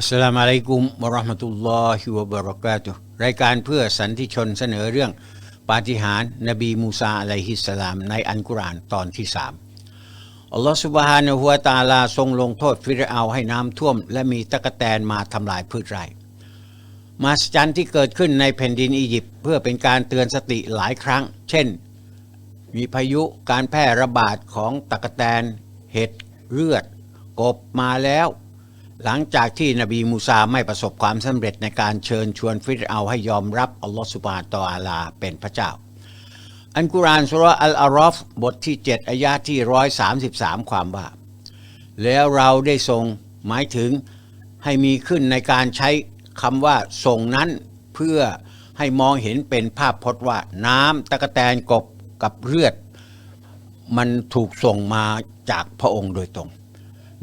อัสลามุอะลัยกุมวะราะห์มะตุลลอฮิวะบะเราะกาตุรายการเพื่อสันติชนเสนอเรื่องปาฏิหาริย์นบีมูซาอะลัยฮิสสลามในอัลกุรอานตอนที่สามอัลลอฮฺสุบฮานะฮูวะตาลาทรงลงโทษฟิรเอาให้น้ำท่วม และมีตะกแตนมาทำลายพืชไร่มาสจันที่เกิดขึ้นในแผ่นดินอียิปต์เพื่อเป็นการเตือนสติหลายครั้ง เช่น มีพายุการแพร่ระบาดของตะกแตน เห็ดเลือด กบมาแล้ว หลังจากที่นบีมูซาไม่ประสบความสำเร็จในการเชิญชวนฟิรเอาให้ยอมรับอัลลอฮฺสุบฮานตะอาลาเป็นพระเจ้า อันกุรานสุราอัลอารอฟบทที่ 7อายะที่133 ความว่า แล้วเราได้ทรงหมายถึงให้มีขึ้นในการใช้คำว่าส่งนั้นเพื่อให้มองเห็นเป็นภาพพจน์ว่าน้ำตะกแตนกบกับเลือด มันถูกส่งมาจากพระองค์โดยตรง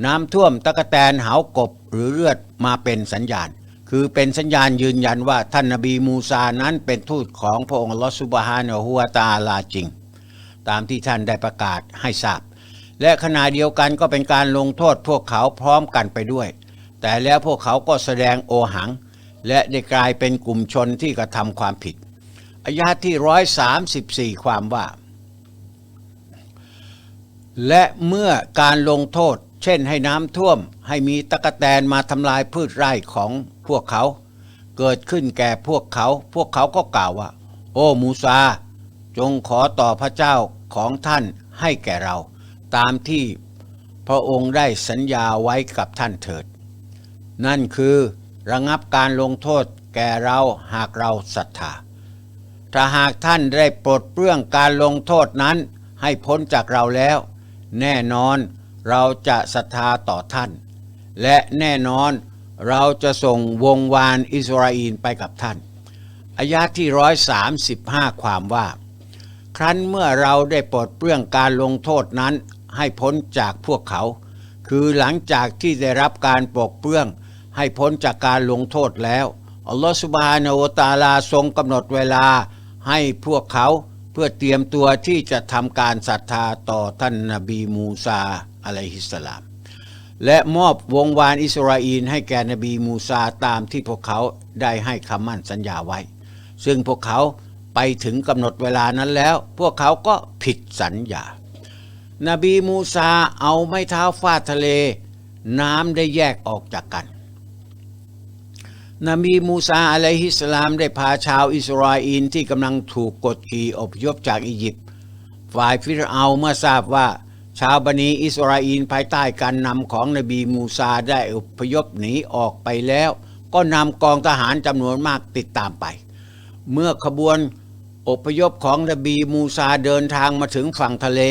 น้ำท่วมตะกแตนหาวกบหรือเลือดมาเป็นสัญญาณ คือเป็นสัญญาณยืนยันว่าท่านนบีมูซานั้นเป็นทูตของพระองค์ลอฮฺซุบฮานะฮูวตาลาจริง ตามที่ท่านได้ประกาศให้ทราบ และขณะเดียวกันก็เป็นการลงโทษพวกเขาพร้อมกันไปด้วย แต่แล้วพวกเขาก็แสดงโอหัง และได้กลายเป็นกลุ่มชนที่กระทำความผิดอายะห์ที่ร้อยสามสิบสี่ความว่าและเมื่อการลงโทษ เช่นให้น้ำท่วมให้มีตะกแตนมาทำลายพืชไร่ของพวกเขา เกิดขึ้นแก่พวกเขา พวกเขาก็กล่าวว่า โอ้มูซา จงขอต่อพระเจ้าของท่านให้แก่เรา ตามที่พระองค์ได้สัญญาไว้กับท่านเถิด นั่นคือระงับการลงโทษแก่เราหากเราศรัทธาถ้าหากท่านได้ปลดเปลื้องการลงโทษนั้นให้พ้นจากเราแล้ว แน่นอน เราจะศรัทธาต่อท่าน และแน่นอนเราจะส่งวงวานอิสราเอลไปกับท่านอายะที่ร้อยสามสิบห้าความว่า ครั้นเมื่อเราได้ปลดเปลื้องการลงโทษนั้นให้พ้นจากพวกเขา คือหลังจากที่ได้รับการปลดเปลื้องให้พ้นจากการลงโทษแล้วอัลลอฮฺสุบฮานะฮูวตาลาทรงกำหนดเวลาให้พวกเขาเพื่อเตรียมตัวที่จะทำการศรัทธาต่อท่านนบีมูซา อะลัยฮิสสลาม และมอบวงวานอิสราเอลให้แก่นบีมูซาตามที่พวกเขาได้ให้คำมั่นสัญญาไว้ ซึ่งพวกเขาไปถึงกำหนดเวลานั้นแล้ว พวกเขาก็ผิดสัญญา นบีมูซาเอาไม้เท้าฟาดทะเล น้ำได้แยกออกจากกันนบีมูซาอะลัยฮิสสลามได้พาชาวอิสราเอลที่กำลังถูกกดขี่อพยพจากอียิปต์ ฝ่ายฟิรเอาเมื่อทราบว่า ชาวบันิอิสราเอลภายใต้การนำของนบีมูซาได้อพยพหนีออกไปแล้ว ก็นำกองทหารจำนวนมากติดตามไป เมื่อขบวนอพยพของนบีมูซาเดินทางมาถึงฝั่งทะเล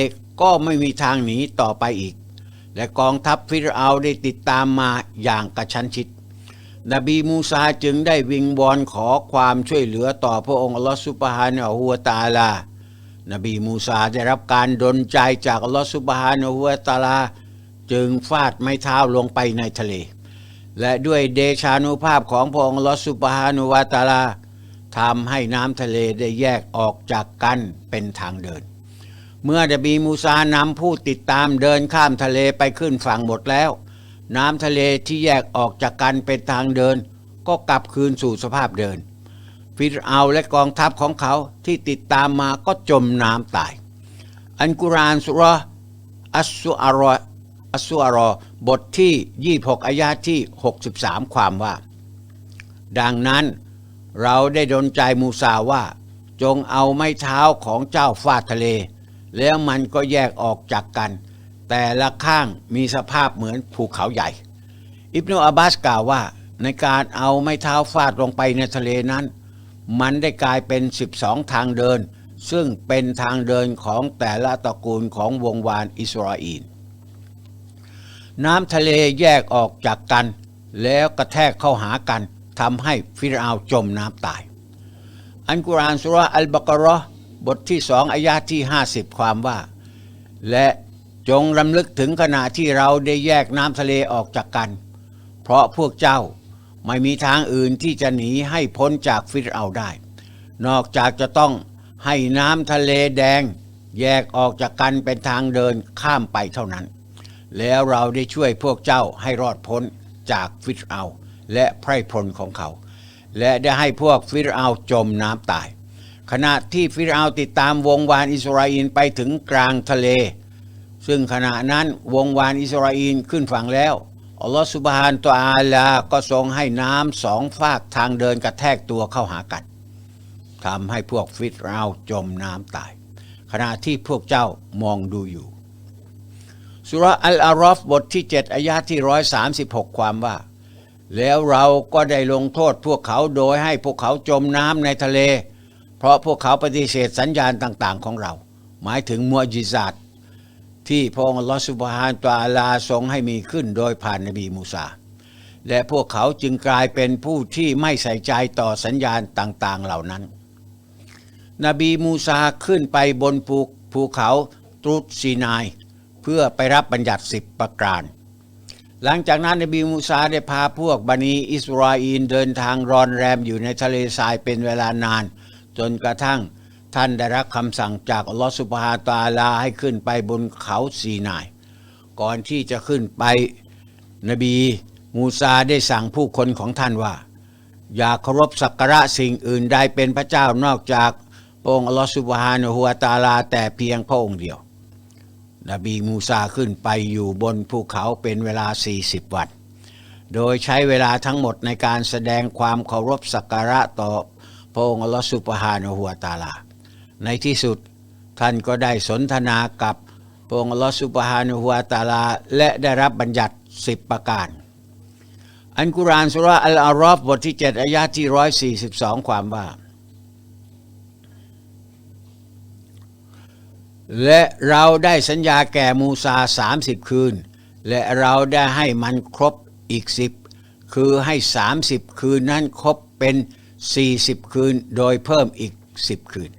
ก็ไม่มีทางหนีต่อไปอีก และกองทัพฟิรเอาได้ติดตามมาอย่างกระชั้นชิด นบีมูซาจึงได้วิงวอนขอความช่วยเหลือต่อพระองค์อัลลอฮฺสุบฮานะฮูวะตาลา นบีมูซาได้รับการดลใจจากอัลลอฮฺสุบฮานะฮูวะตาลา จึงฟาดไม้เท้าลงไปในทะเล และด้วยเดชานุภาพของพระองค์ลอสุบฮานุวะตาลาทำให้น้ำทะเลได้แยกออกจากกันเป็นทางเดิน เมื่อนบีมูซานำผู้ติดตามเดินข้ามทะเลไปขึ้นฝั่งหมดแล้ว น้ำทะเลที่แยกออกจากกันเป็นทางเดิน ก็กลับคืนสู่สภาพเดิน ฟิรเอาและกองทัพของเขาที่ติดตามมาก็จมน้ำตาย อันกุรานสุรอัสุอารออัสุอารอบทที่ 26อายาที่ 63 ความว่า ดังนั้นเราได้ดลใจมูซาว่า จงเอาไม้เท้าของเจ้าฟาดทะเล แล้วมันก็แยกออกจากกัน แต่ละข้างมีสภาพเหมือนภูเขาใหญ่ อิบนุอับบาสกล่าวว่าในการเอาไม้เท้าฟาดลงไปในทะเลนั้น มันได้กลายเป็น 12 ทางเดิน ซึ่งเป็นทางเดินของแต่ละตระกูลของวงวานอิสราเอลน้ำทะเลแยกออกจากกัน แล้วกระแทกเข้าหากันทำให้ฟิรเอาจมน้ำตาย อันกุรอานสุราอัลบากราะห์บทที่สองอายาที่ 50 ความว่า และจงรำลึกถึงขณะที่เราได้แยกน้ำทะเลออกจากกัน เพราะพวกเจ้า ไม่มีทางอื่นที่จะหนีให้พ้นจากฟิรเอาได้ นอกจากจะต้องให้น้ำทะเลแดง แยกออกจากกันเป็นทางเดินข้ามไปเท่านั้น แล้วเราได้ช่วยพวกเจ้าให้รอดพ้นจากฟิรเอา และไพร่พลของเขา และได้ให้พวกฟิรเอาจมน้ำตาย ขณะที่ฟิรเอาติดตามวงวานอิสราเอลไปถึงกลางทะเล ซึ่งขณะนั้นวงวานอิสราเอลขึ้นฝั่งแล้ว อัลลอฮฺสุบฮานตวอาลา ก็ทรงให้น้ำสองฝากทางเดินกระแทกตัวเข้าหากันทำให้พวกฟิรเอาจมน้ำตาย ขณะที่พวกเจ้ามองดูอยู่สุระอัลอารอฟบทที่ 7อายะที่ 136 ความว่า แล้วเราก็ได้ลงโทษพวกเขาโดยให้พวกเขาจมน้ำในทะเล เพราะพวกเขาปฏิเสธสัญญาณต่างๆของเรา หมายถึงมัวจิซาต ที่พระองค์ลอสุบฮานตาลาทรงให้มีขึ้นโดยผ่านนบีมูซาและพวกเขาจึงกลายเป็นผู้ที่ไม่ใส่ใจต่อสัญญาณต่างๆเหล่านั้น นบีมูซาขึ้นไปบนภูภูเขาตรุษซีนาย เพื่อไปรับบัญญัติสิบประการ หลังจากนั้นนบีมูซาได้พาพวกบันิอิสราเอลเดินทางรอนแรมอยู่ในทะเลทรายเป็นเวลานาน จนกระทั่ง ท่านได้รับคำสั่งจากอัลลอฮฺสุบฮานะฮูวะตาลาให้ขึ้นไปบนเขาซีนาย ก่อนที่จะขึ้นไปนบีมูซาได้สั่งผู้คนของท่านว่า อย่าเคารพสักการะสิ่งอื่นใดเป็นพระเจ้านอกจากพระองค์อัลลอฮฺสุบฮานะฮูวะตาลา แต่เพียงพระองค์เดียว นบีมูซาขึ้นไปอยู่บนภูเขาเป็นเวลา 40 วัน โดยใช้เวลาทั้งหมดในการแสดงความเคารพสักการะต่อพระองค์อัลลอฮฺสุบฮานะฮูวะตาลา ในที่สุด ท่านก็ได้สนทนากับพระองค์ลอสุบฮานะฮูวตาลา และได้รับบัญญัติสิบประการ อันกุรานสุราอัลอารอฟบทที่ 7อายะที่ 142 ความว่า และเราได้สัญญาแก่มูซาสามสิบคืน และเราได้ให้มันครบอีกสิบคือให้สามสิบคืนนั้นครบเป็นสี่สิบคืนโดยเพิ่มอีกสิบคืน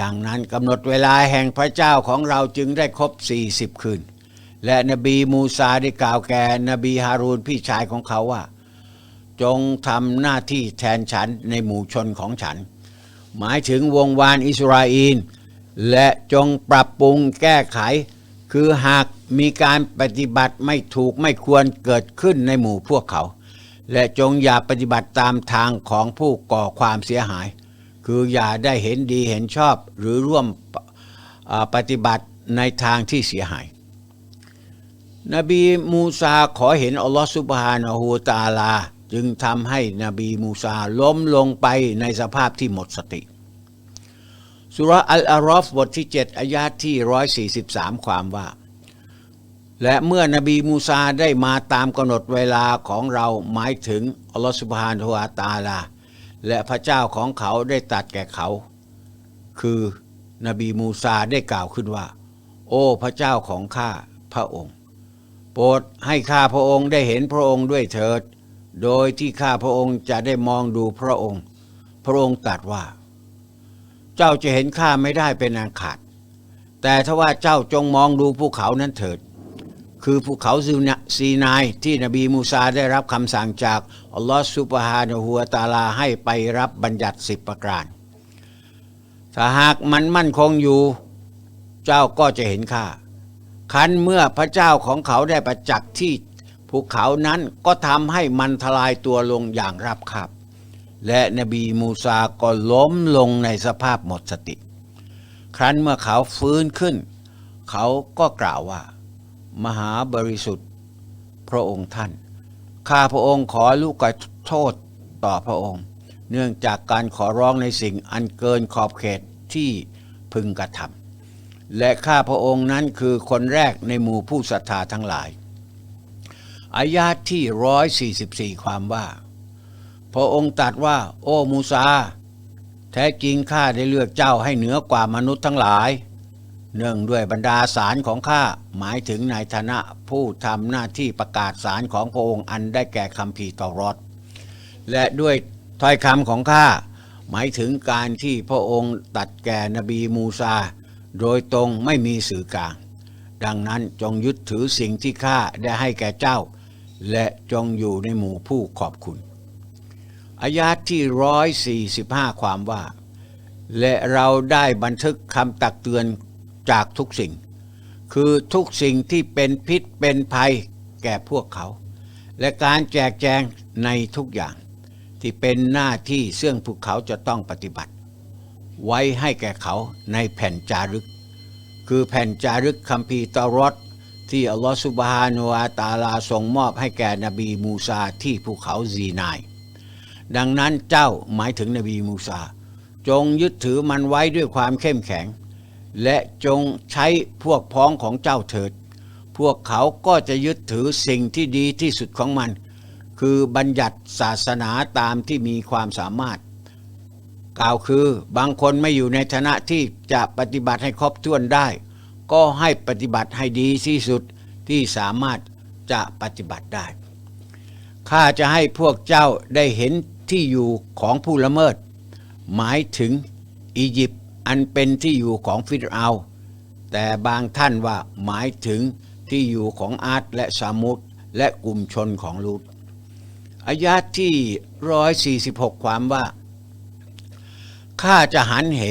ดังนั้นกำหนดเวลาแห่งพระเจ้าของเราจึงได้ครบสี่สิบคืน และนบีมูซาได้กล่าวแก่นบีฮารูนพี่ชายของเขาว่า จงทำหน้าที่แทนฉันในหมู่ชนของฉัน หมายถึงวงวานอิสราเอลและจงปรับปรุงแก้ไข คือหากมีการปฏิบัติไม่ถูกไม่ควรเกิดขึ้นในหมู่พวกเขา และจงอย่าปฏิบัติตามทางของผู้ก่อความเสียหาย คืออย่าได้เห็นดีเห็นชอบหรือร่วมปฏิบัติในทางที่เสียหาย นบีมูซาขอเห็นอัลลอฮฺสุบฮานะฮูตาลา จึงทำให้นบีมูซาล้มลงไปในสภาพที่หมดสติสุราอัลอารอฟบทที่ 7อายาที่ 143 ความว่า และเมื่อนบีมูซาได้มาตามกำหนดเวลาของเราหมายถึงอัลลอฮฺสุบฮานะฮูตาลา และพระเจ้าของเขาได้ตัดแก่เขา คือนบีมูซาได้กล่าวขึ้นว่า โอ้พระเจ้าของข้าพระองค์ โปรดให้ข้าพระองค์ได้เห็นพระองค์ด้วยเถิด โดยที่ข้าพระองค์จะได้มองดูพระองค์ พระองค์ตรัสว่า เจ้าจะเห็นข้าไม่ได้เป็นอันขาด แต่ถ้าว่าเจ้าจงมองดูภูเขานั้นเถิด คือภูเขาซีนายที่นบีมูซาได้รับคำสั่งจากอัลลอฮฺซุบฮานะฮูวตาลาให้ไปรับบัญญัติสิบประการ ถ้าหากมันมั่นคงอยู่ เจ้าก็จะเห็นข้าคันเมื่อพระเจ้าของเขาได้ประจักษ์ที่ภูเขานั้นก็ทำให้มันทลายตัวลงอย่างราบคาบและนบีมูซาก็ล้มลงในสภาพหมดสติ ครั้นเมื่อเขาฟื้นขึ้น เขาก็กล่าวว่า มหาบริสุทธิ์ พระองค์ท่าน ข้าพระองค์ขอลูกกโทษต่อพระองค์ เนื่องจากการขอร้องในสิ่งอันเกินขอบเขตที่พึงกระทำและข้าพระองค์นั้นคือคนแรกในหมู่ผู้ศรัทธาทั้งหลายอายาทที่ 144 ความว่า พระองค์ตรัสว่า โอ้มูซา แท้จริงข้าได้เลือกเจ้าให้เหนือกว่ามนุษย์ทั้งหลาย เนื่องด้วยบรรดาสารของข้าหมายถึงในฐานะผู้ทำหน้าที่ประกาศสารของพระองค์อันได้แก่คำพีตอรอดและด้วยถ้อยคำของข้าหมายถึงการที่พระองค์ตัดแก่นบีมูซา โดยตรงไม่มีสื่อกลาง ดังนั้นจงยึดถือสิ่งที่ข้าได้ให้แก่เจ้า และจงอยู่ในหมู่ผู้ขอบคุณ อายาทที่145ความว่า และเราได้บันทึกคำตักเตือน จากทุกสิ่ง คือทุกสิ่งที่เป็นพิษเป็นภัยแก่พวกเขา และการแจกแจงในทุกอย่าง ที่เป็นหน้าที่ซึ่งพวกเขาจะต้องปฏิบัติ ไว้ให้แก่เขาในแผ่นจารึก คือแผ่นจารึกคัมภีร์ตารอดที่อัลลอฮฺสุบฮานุวาตาลาทรงมอบให้แก่นบีมูซาที่ภูเขาซีนาย ดังนั้นเจ้าหมายถึงนบีมูซา จงยึดถือมันไว้ด้วยความเข้มแข็ง และจงใช้พวกพ้องของเจ้าเถิด พวกเขาก็จะยึดถือสิ่งที่ดีที่สุดของมัน คือบัญญัติศาสนาตามที่มีความสามารถ กล่าวคือบางคนไม่อยู่ในฐานะที่จะปฏิบัติให้ครบถ้วนได้ ก็ให้ปฏิบัติให้ดีที่สุดที่สามารถจะปฏิบัติได้ ข้าจะให้พวกเจ้าได้เห็นที่อยู่ของผู้ละเมิด หมายถึงอียิปต์ อันเป็นที่อยู่ของฟิรเอาแต่บางท่านว่าหมายถึงที่อยู่ของอาร์ตและสามุดและกลุ่มชนของลูตอายาที่ 146 ความว่าข้าจะหันเห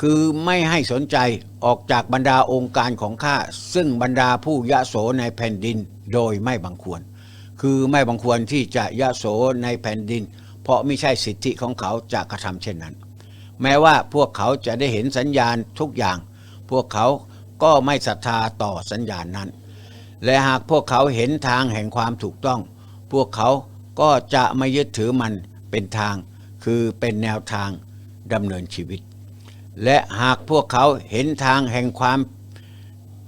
คือไม่ให้สนใจออกจากบรรดาองค์การของข้าซึ่งบรรดาผู้ยะโสในแผ่นดินโดยไม่บังควร คือไม่บังควรที่จะยะโสในแผ่นดิน เพราะไม่ใช่สิทธิของเขาจะกระทำเช่นนั้น แม้ว่าพวกเขาจะได้เห็นสัญญาณทุกอย่าง พวกเขาก็ไม่ศรัทธาต่อสัญญาณนั้น และหากพวกเขาเห็นทางแห่งความถูกต้อง พวกเขาก็จะไม่ยึดถือมันเป็นทาง คือเป็นแนวทางดำเนินชีวิต และหากพวกเขาเห็นทางแห่งความ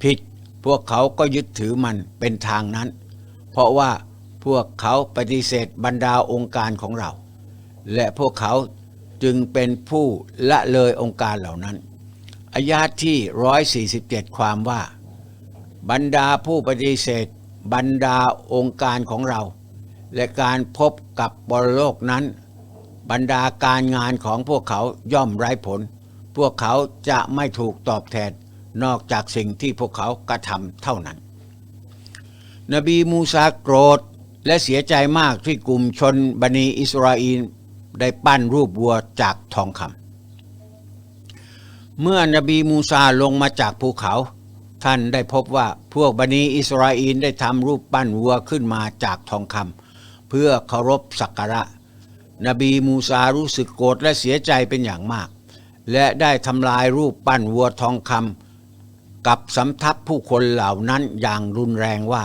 ผิด พวกเขาก็ยึดถือมันเป็นทางนั้น เพราะว่าพวกเขาปฏิเสธบรรดาองค์การของเรา และพวกเขา จึงเป็นผู้ละเลยองค์การเหล่านั้นอายาทที่ 147 ความว่า บรรดาผู้ปฏิเสธ บรรดาองค์การของเรา และการพบกับบรโลกนั้น บรรดาการงานของพวกเขาย่อมไร้ผล พวกเขาจะไม่ถูกตอบแทนนอกจากสิ่งที่พวกเขากระทำเท่านั้น นบีมูซาโกรธและเสียใจมากที่กลุ่มชนบันีอิสราเอล ได้ปั้นรูปวัวจากทองคำเมื่อนบีมูซาลงมาจากภูเขา ท่านได้พบว่าพวกบันีอิสราเอลได้ทำรูปปั้นวัวขึ้นมาจากทองคำเพื่อเคารพสักการะ นบีมูซารู้สึกโกรธและเสียใจเป็นอย่างมาก และได้ทำลายรูปปั้นวัวทองคำกับสำทับผู้คนเหล่านั้นอย่างรุนแรงว่า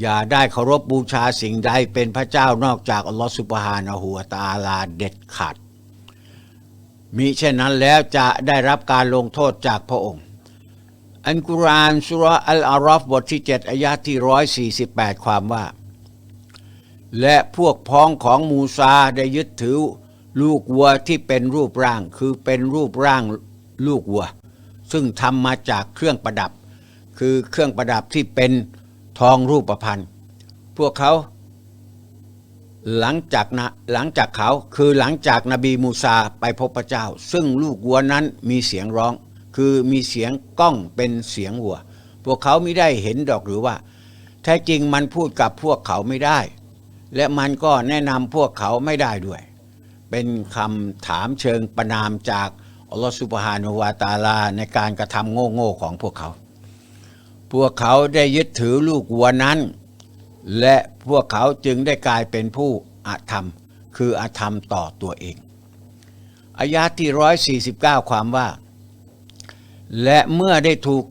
อย่าได้เคารพบูชาสิ่งใดเป็นพระเจ้านอกจากอัลลอฮฺสุบฮานะฮูวตาลาเด็ดขาดมิเช่นนั้นแล้วจะได้รับการลงโทษจากพระองค์ อันกุรานสุราอัลอารอฟบทที่ 7อายะที่ 148 ความว่า และพวกพ้องของมูซาได้ยึดถือลูกวัวที่เป็นรูปร่างคือเป็นรูปร่างลูกวัว ซึ่งทำมาจากเครื่องประดับ คือเครื่องประดับที่เป็น ทองรูปประพันธ์พวกเขาหลังจากนะหลังจากเขาคือหลังจากนบีมูซาไปพบพระเจ้า ซึ่งลูกวัวนั้นมีเสียงร้อง คือมีเสียงก้องเป็นเสียงวัว พวกเขาไม่ได้เห็นดอกหรือว่า แท้จริงมันพูดกับพวกเขาไม่ได้ และมันก็แนะนำพวกเขาไม่ได้ด้วย เป็นคำถามเชิงประนามจากอัลลอฮฺสุบฮานุวาตาลาในการกระทำโง่ๆของพวกเขา พวกเขาได้ยึดถือลูกวัวนั้น และพวกเขาจึงได้กลายเป็นผู้อาธรรม คืออาธรรมต่อตัวเองอายาที่149ความว่า และเมื่อได้ถูก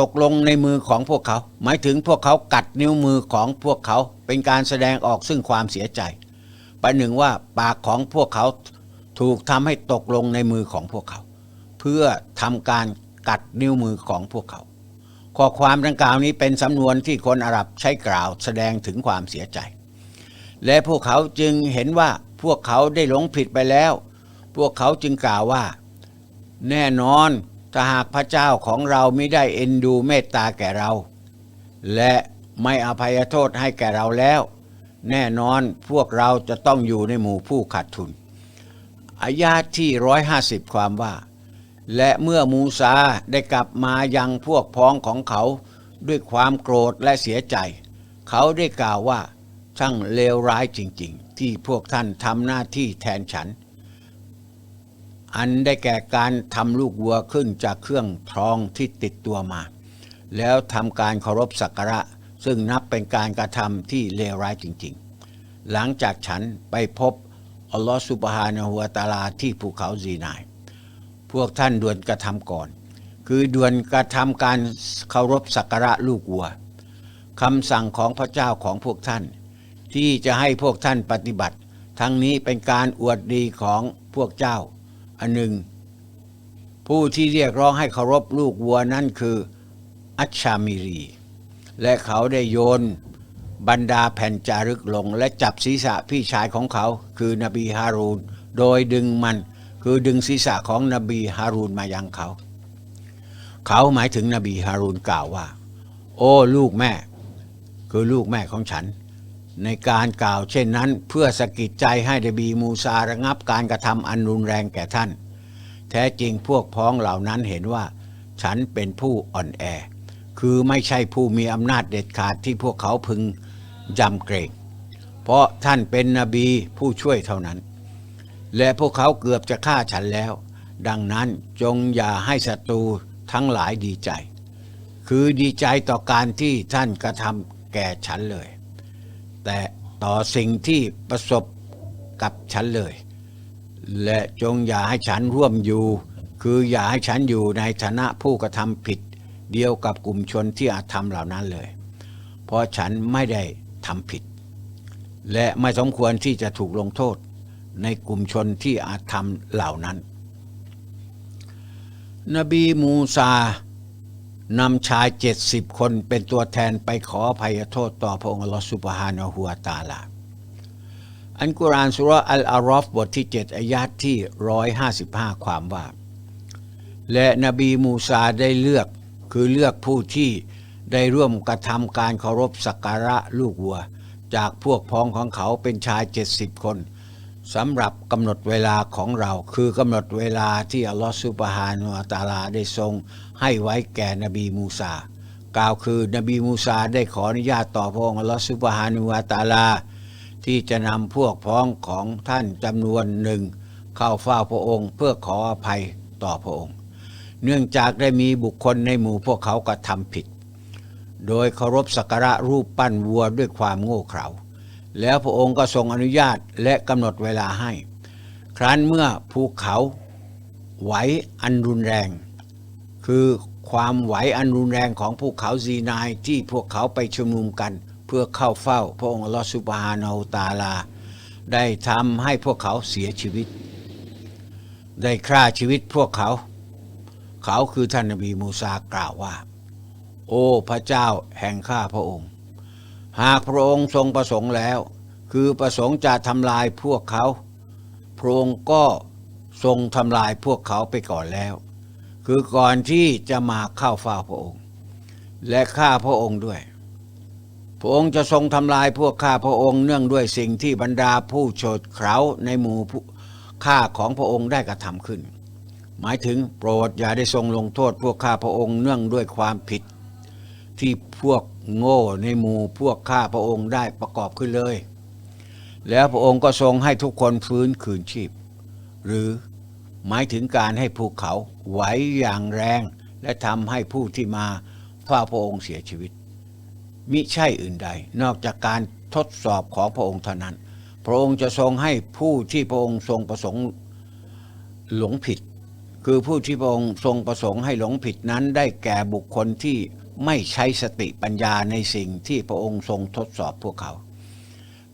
ตกลงในมือของพวกเขา หมายถึงพวกเขากัดนิ้วมือของพวกเขา เป็นการแสดงออกซึ่งความเสียใจ ประหนึ่งว่าปากของพวกเขาถูกทำให้ตกลงในมือของพวกเขา เพื่อทำการกัดนิ้วมือของพวกเขา ข้อความดังกล่าวนี้เป็นสำนวนที่คนอาหรับใช้กล่าวแสดงถึงความเสียใจ และพวกเขาจึงเห็นว่าพวกเขาได้หลงผิดไปแล้ว พวกเขาจึงกล่าวว่า แน่นอนถ้าหากพระเจ้าของเราไม่ได้เอ็นดูเมตตาแก่เรา และไม่อภัยโทษให้แก่เราแล้ว แน่นอนพวกเราจะต้องอยู่ในหมู่ผู้ขาดทุนอายาที่ 150 ความว่า และเมื่อมูซาได้กลับมายังพวกพ้องของเขาด้วยความโกรธและเสียใจ เขาได้กล่าวว่า ช่างเลวร้ายจริงๆ ที่พวกท่านทำหน้าที่แทนฉัน อันได้แก่การทำลูกวัวขึ้นจากเครื่องทองที่ติดตัวมา แล้วทำการเคารพสักการะ ซึ่งนับเป็นการกระทำที่เลวร้ายจริงๆ หลังจากฉันไปพบอัลลอฮฺสุบฮานะฮูวะตาลาที่ภูเขาซีนาย พวกท่านด่วนกระทำก่อน คือด่วนกระทำการเคารพสักการะลูกวัวคำสั่งของพระเจ้าของพวกท่าน ที่จะให้พวกท่านปฏิบัติ ทั้งนี้เป็นการอวดดีของพวกเจ้า อันหนึ่ง ผู้ที่เรียกร้องให้เคารพลูกวัวนั่นคืออัชชามิรี และเขาได้โยนบรรดาแผ่นจารึกลง และจับศีรษะพี่ชายของเขาคือนบีฮารูน โดยดึงมัน คือดึงศีรษะของนบีฮารูนมายังเขา เขาหมายถึงนบีฮารูนกล่าวว่า โอ้ลูกแม่ คือลูกแม่ของฉัน ในการกล่าวเช่นนั้น เพื่อสะกิดใจให้นบีมูซาระงับการกระทำอันรุนแรงแก่ท่าน แท้จริงพวกพ้องเหล่านั้นเห็นว่า ฉันเป็นผู้อ่อนแอ คือไม่ใช่ผู้มีอำนาจเด็ดขาดที่พวกเขาพึงยำเกรง เพราะท่านเป็นนบีผู้ช่วยเท่านั้น และพวกเขาเกือบจะฆ่าฉันแล้ว ดังนั้นจงอย่าให้ศัตรูทั้งหลายดีใจ คือดีใจต่อการที่ท่านกระทำแก่ฉันเลย แต่ต่อสิ่งที่ประสบกับฉันเลย และจงอย่าให้ฉันร่วมอยู่ คืออย่าให้ฉันอยู่ในฐานะผู้กระทำผิด เดียวกับกลุ่มชนที่อาจทำเหล่านั้นเลย เพราะฉันไม่ได้ทำผิด และไม่สมควรที่จะถูกลงโทษ ในกลุ่มชนที่อาจทำเหล่านั้น นบีมูซานำชายเจ็ดสิบคนเป็นตัวแทนไปขออภัยโทษต่อพระองค์ลอสุบฮานะฮูวตาลา อันกุรานสุรอัลอารอฟบทที่เจ็ดอายาตที่ร้อยห้าสิบห้าความว่า และนบีมูซาได้เลือกคือเลือกผู้ที่ได้ร่วมกระทำการเคารพสักการะลูกวัว จากพวกพ้องของเขาเป็นชายเจ็ดสิบคน สำหรับกำหนดเวลาของเราคือกำหนดเวลาที่อัลลอฮฺสุบฮานุวะตาลาได้ทรง ให้ไว้แก่นบีมูซากล่าวคือนบีมูซาได้ขออนุญาตต่อพระองค์อัลลอฮฺสุบฮานุวะตาลา ที่จะนำพวกพ้องของท่านจำนวนหนึ่ง เข้าเฝ้าพระองค์ เพื่อขออภัยต่อพระองค์ เนื่องจากได้มีบุคคลในหมู่พวกเขากระทำผิด โดยเคารพสักการะรูปปั้นวัวด้วยความโง่เขลา แล้วพระองค์ก็ทรงอนุญาตและกำหนดเวลาให้ ครั้นเมื่อภูเขาไหวอันรุนแรง คือความไหวอันรุนแรงของภูเขาซีนายที่พวกเขาไปชุมนุมกัน เพื่อเข้าเฝ้าพระองค์ลอสุบฮานาตาลา ได้ทำให้พวกเขาเสียชีวิต ได้ฆ่าชีวิตพวกเขา เขาคือท่านนบีมูซากล่าวว่า โอ้พระเจ้าแห่งข้าพระองค์ หากพระองค์ทรงประสงค์แล้ว คือประสงค์จะทำลายพวกเขา พระองค์ก็ทรงทำลายพวกเขาไปก่อนแล้ว คือก่อนที่จะมาเข้าเฝ้าพระองค์ และฆ่าพระองค์ด้วย พระองค์จะทรงทำลายพวกข้าพระองค์เนื่องด้วยสิ่งที่บรรดาผู้โฉดเขาในหมู่ข้าของพระองค์ได้กระทำขึ้น หมายถึงโปรดอย่าได้ทรงลงโทษพวกข้าพระองค์เนื่องด้วยความผิดที่พวก โง่ในหมู่พวกข้าพระองค์ได้ประกอบขึ้นเลย แล้วพระองค์ก็ทรงให้ทุกคนฟื้นคืนชีพ หรือหมายถึงการให้ภูเขาไหวอย่างแรง และทำให้ผู้ที่มาเฝ้าพระองค์เสียชีวิต มิใช่อื่นใด นอกจากการทดสอบของพระองค์เท่านั้น พระองค์จะทรงให้ผู้ที่พระองค์ทรงประสงค์หลงผิด คือผู้ที่พระองค์ทรงประสงค์ให้หลงผิดนั้นได้แก่บุคคลที่ ไม่ใช้สติปัญญาในสิ่งที่พระองค์ทรงทดสอบพวกเขา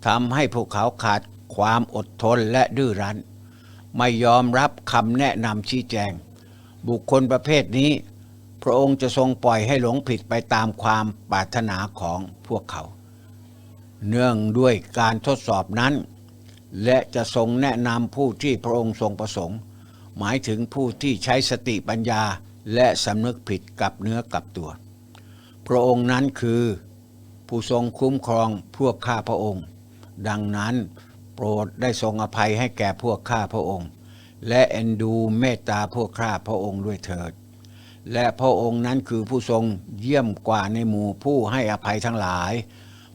ทำให้พวกเขาขาดความอดทนและดื้อรั้น ไม่ยอมรับคำแนะนำชี้แจง บุคคลประเภทนี้ พระองค์จะทรงปล่อยให้หลงผิดไปตามความปรารถนาของพวกเขา เนื่องด้วยการทดสอบนั้น และจะทรงแนะนำผู้ที่พระองค์ทรงประสงค์ หมายถึงผู้ที่ใช้สติปัญญาและสำนึกผิดกับเนื้อกับตัว พระองค์นั้นคือ ผู้ทรงคุ้มครองพวกข้าพระองค์ ดังนั้นโปรดได้ทรงอภัยให้แก่พวกข้าพระองค์ และเอ็นดูเมตตาพวกข้าพระองค์ด้วยเถิด และพระองค์นั้นคือผู้ทรงเยี่ยมกว่าในหมู่ผู้ให้อภัยทั้งหลาย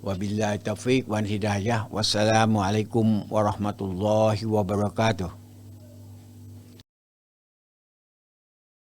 วะบิลลาตฟิกวันฮิดายะวัสสลามุอะลัยกุมวะราะห์มะตุลลอฮิวะบะเราะกาตุฮ์